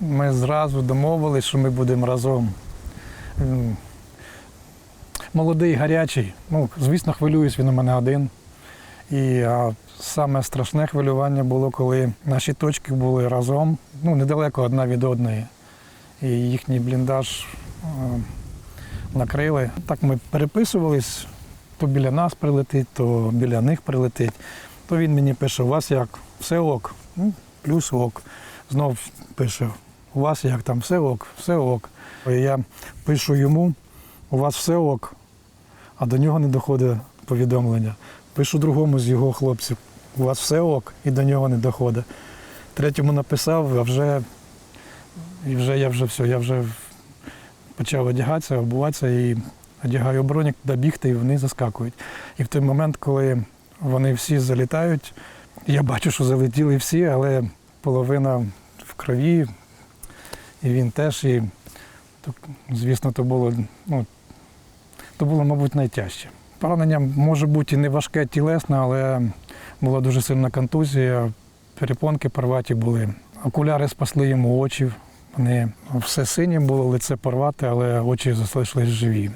Ми зразу домовились, що ми будемо разом. Молодий, гарячий. Ну, звісно, хвилююсь, він у мене один. І а, саме страшне хвилювання було, коли наші точки були разом, ну, недалеко одна від одної. І їхній бліндаж накрили. Так ми переписувались, то біля нас прилетить, то біля них прилетить. То він мені пише, у вас як, все ок, ну, плюс ок. Знов пише, у вас як там, все ок, все ок. Я пишу йому, у вас все ок, а до нього не доходить повідомлення. Пишу другому з його хлопців, у вас все ок, і до нього не доходить. Третьому написав, а вже, і вже я вже все, я вже почав одягатися, обуватися і одягаю бронік, туди бігти, і вони заскакують. І в той момент, коли вони всі залітають, я бачу, що залетіли всі, але половина в крові, і він теж. І, звісно, то було, ну, то було, мабуть, найтяжче. Поранення може бути і не важке тілесне, але була дуже сильна контузія, перепонки порваті були. Окуляри спасли йому очі. Вони все синє було, лице порвате, але очі залишились живі.